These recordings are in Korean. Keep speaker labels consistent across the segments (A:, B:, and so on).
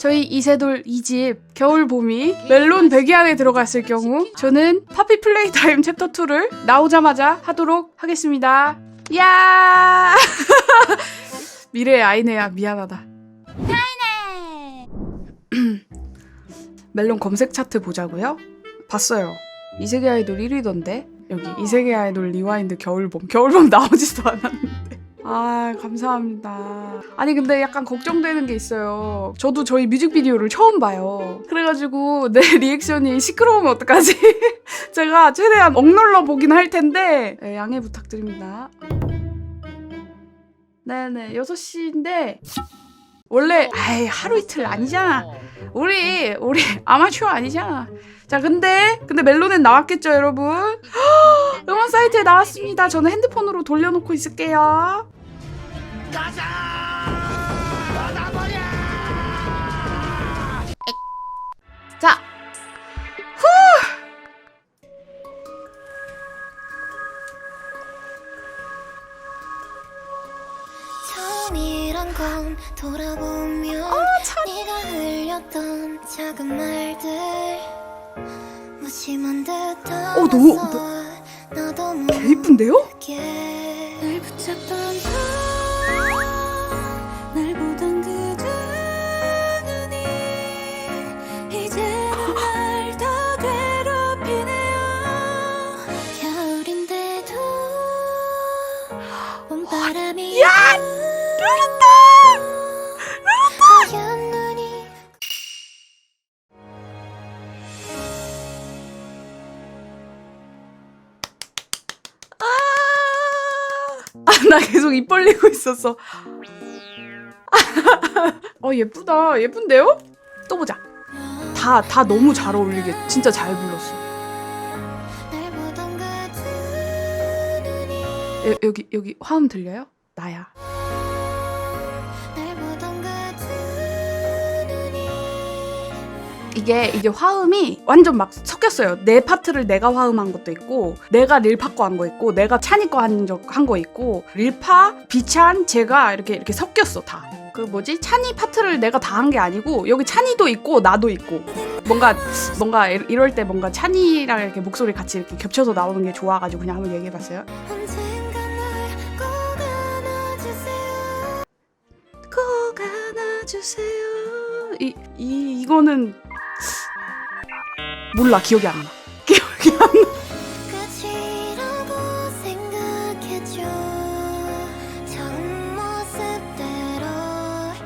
A: 저희 이세돌 2집 겨울 봄이 멜론 베개 안에 들어갔을 경우 저는 파피 플레이 타임 챕터 2를 나오자마자 하도록 하겠습니다. 야! 미래의 아이네야 미안하다. 멜론 검색 차트 보자고요? 봤어요. 이세계 아이돌 1위던데 여기 이세계 아이돌 리와인드 겨울봄 겨울봄 나오지도 않았는데 아 감사합니다 아니 근데 약간 걱정되는 게 있어요 저도 저희 뮤직비디오를 처음 봐요 그래가지고 내 리액션이 시끄러우면 어떡하지 제가 최대한 억눌러 보긴 할 텐데 네, 양해 부탁드립니다 네네 6시인데 원래 아이 하루 이틀 아니잖아 우리 우리 아마추어 아니잖아. 자 근데 근데 멜론엔 나왔겠죠 여러분? 음원 사이트에 나왔습니다. 저는 핸드폰으로 돌려놓고 있을게요. 자. 후.
B: 처음이란 건 돌아보면
A: 어, 참.
B: 네가 흘렸던 작은 말들 무심한 듯한
A: 어, 너무-
B: 나도
A: 개 이쁜데요?
B: 날 붙잡던
A: 나 계속 입 벌리고 있었어. 어 예쁘다. 예쁜데요? 또 보자. 다 다 너무 잘 어울리게 진짜 잘 불렀어. 여, 여기 여기 화음 들려요? 나야. 이게 이게 화음이 완전 막 섞였어요. 내 파트를 내가 화음한 것도 있고, 내가 릴파 거 한 거 있고, 내가 찬이 거한적한거 있고, 릴파, 비찬, 제가 이렇게 이렇게 섞였어 다. 그 뭐지 찬이 파트를 내가 다 한 게 아니고 여기 찬이도 있고 나도 있고 뭔가 뭔가 이- 이럴 때 뭔가 찬이랑 이렇게 목소리 같이 이렇게 겹쳐서 나오는 게 좋아가지고 그냥 한번 얘기해봤어요.
B: 꼭 안아주세요.
A: 이, 이 이거는 몰라 기억이 안 나. 기억이 안 나.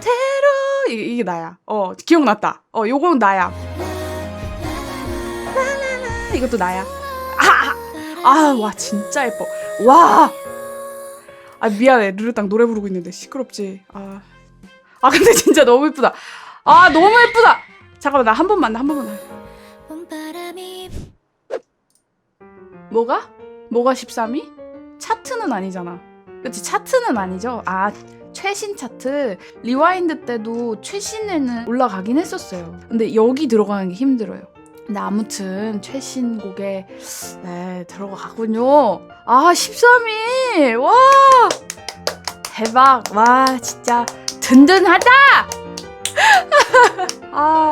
A: 테러 이게, 이게 나야. 어 기억났다. 어 요건 나야. 이것도 나야. 아아와 진짜 예뻐. 와. 아 미안해 르르땅 노래 부르고 있는데 시끄럽지. 아. 아 근데 진짜 너무 예쁘다. 아 너무 예쁘다. 잠깐만 나 한 번만 나 한 번만. 나.
B: 봄바람이
A: 뭐가? 뭐가 13위? 차트는 아니잖아. 그치 차트는 아니죠. 아 최신 차트 리와인드 때도 최신에는 올라가긴 했었어요. 근데 여기 들어가는 게 힘들어요. 근데 아무튼 최신 곡에 네 들어가군요. 아 13위 와 대박 와 진짜 든든하다. 아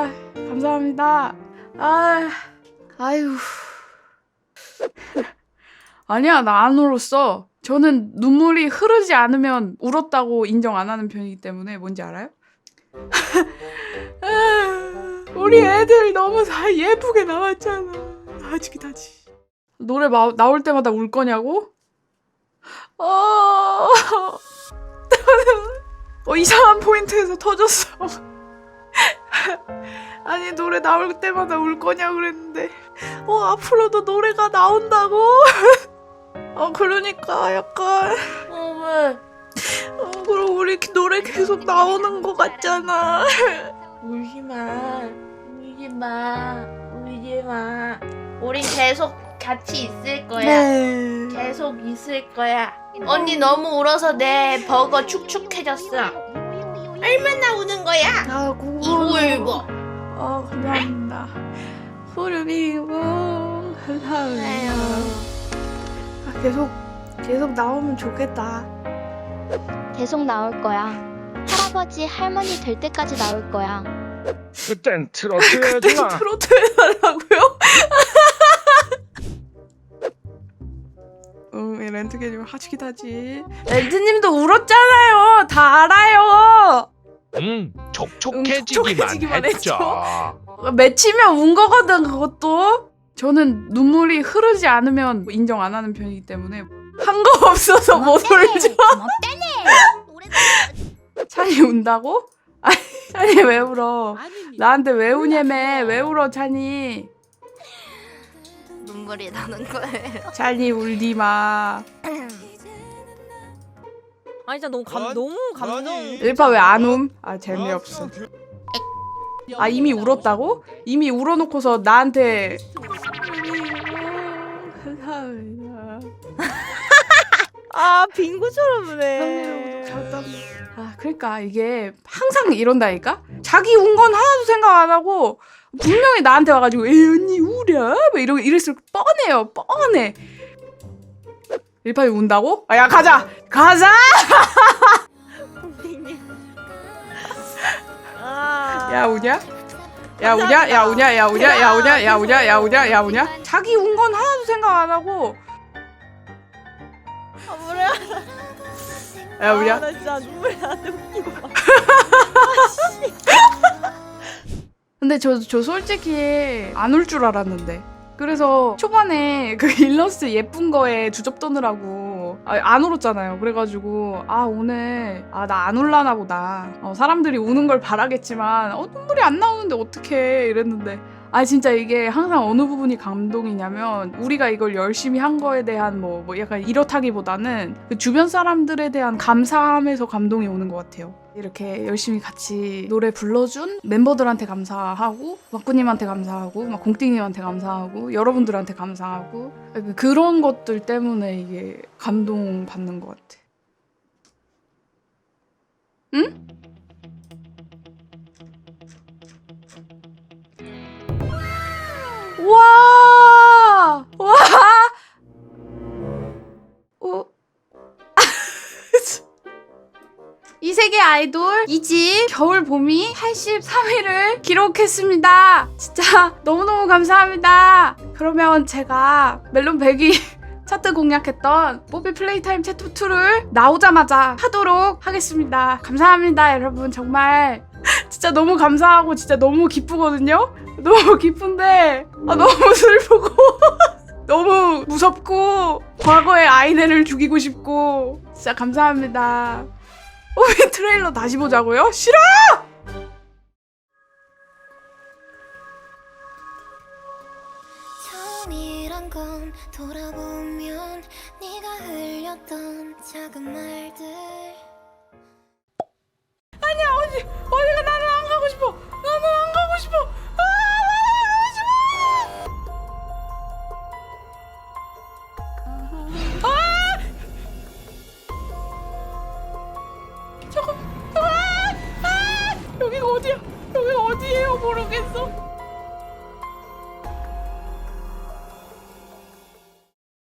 A: 감사합니다. 아 아유. 아니야 나 안 울었어. 저는 눈물이 흐르지 않으면 울었다고 인정 안 하는 편이기 때문에 뭔지 알아요? 우리 애들 너무 다 예쁘게 나왔잖아. 아직이 다지. 노래 마, 나올 때마다 울 거냐고? 어... 어 이상한 포인트에서 터졌어. 아니 노래 나올 때마다 울 거냐 그랬는데 어 앞으로도 노래가 나온다고? 어 그러니까 약간
C: 어, 왜?
A: 어 그럼 우리 노래 계속 나오는 거 같잖아
C: 울지 마. 울지 마. 울지 마. 우린 계속 같이 있을 거야.
A: 네
C: 계속 있을 거야. 언니 너무 울어서 내 버거 축축해졌어. 얼마나 우는 거야?
A: 아 고고
C: 이거 울고.
A: 아 감사합니다 후르비봉 감사해요 아, 계속 계속 나오면 좋겠다
D: 계속 나올 거야. 할아버지, 할머니 될 때까지 나올 거야. 그땐 트로트 해주마.
A: 트로트 해달라고요? 응, 이 렌트게님 하시긴 하지. 렌트님도 울었잖아요. 다 알아요.
D: 음,
A: 응,
D: 촉촉해지기만
A: 촉촉해지기만
D: 했죠.
A: 맺히면 운 거거든 그것도. 저는 눈물이 흐르지 않으면 인정 안 하는 편이기 때문에 한 거 없어서 못 울죠. 찬이 운다고? 아니, 찬이 왜 울어? 나한테 왜 우냐며? 왜 울어, 찬이?
B: 눈물이 나는 거예요.
A: 찬이 울지 마.
E: 아니 진짜 너무 감 너무 감동.
A: 일파 왜 안 움? 아 재미없어. 아 이미 울었다고? 이미 울어놓고서 나한테 감사합니다.
E: 아 빙고처럼 우네.
A: 아 그러니까 이게 항상 이런다니까? 자기 운 건 하나도 생각 안 하고 분명히 나한테 와가지고 에 언니 우려? 뭐 이러고 이랬을 뻔해요 뻔해 일파이 운다고? 아 야 가자 가자
E: 아.
A: 야 우냐? 야 우냐? 야 우냐? 야 우냐? 야 우냐? 야 우냐? 야 우냐? 야 우냐? 자기 운 건 하나도 생각 안 하고
E: 아 뭐야?
A: 야
E: 아,
A: 우냐?
E: 나 진짜 눈물이 나는데 웃기고. 막.
A: 근데 저, 저 솔직히 안 울 줄 알았는데. 그래서 초반에 그 일러스트 예쁜 거에 주접 떠느라고 아, 안 울었잖아요. 그래가지고 아 오늘 아 나 안 울라나 보다. 어, 사람들이 우는 걸 바라겠지만 어 눈물이 안 나오는데 어떡해 이랬는데 아 진짜 이게 항상 어느 부분이 감동이냐면 우리가 이걸 열심히 한 거에 대한 뭐, 뭐 약간 이렇다기보다는 그 주변 사람들에 대한 감사함에서 감동이 오는 것 같아요. 이렇게 열심히 같이 노래 불러준 멤버들한테 감사하고 막구님한테 감사하고 막 공띵님한테 감사하고 여러분들한테 감사하고 그- 그런 것들 때문에 이게 감동 받는 것 같아. 응? 아이돌 2집 겨울 봄이 83위를 기록했습니다. 진짜 너무너무 감사합니다. 그러면 제가 멜론 100위 차트 공략했던 뽀삐 플레이타임 챕터 2를 나오자마자 하도록 하겠습니다. 감사합니다, 여러분. 정말 진짜 너무 감사하고 진짜 너무 기쁘거든요. 너무 기쁜데 아, 너무 슬프고 너무 무섭고 과거의 아이네를 죽이고 싶고 진짜 감사합니다. 오비 트레일러 다시 보자고요? 싫어!
B: 처음이란 건 돌아보면 네가 흘렸던 작은 말들
A: 아니야 어디 어디가 나는 안 가고 싶어 나는 안 가고 싶어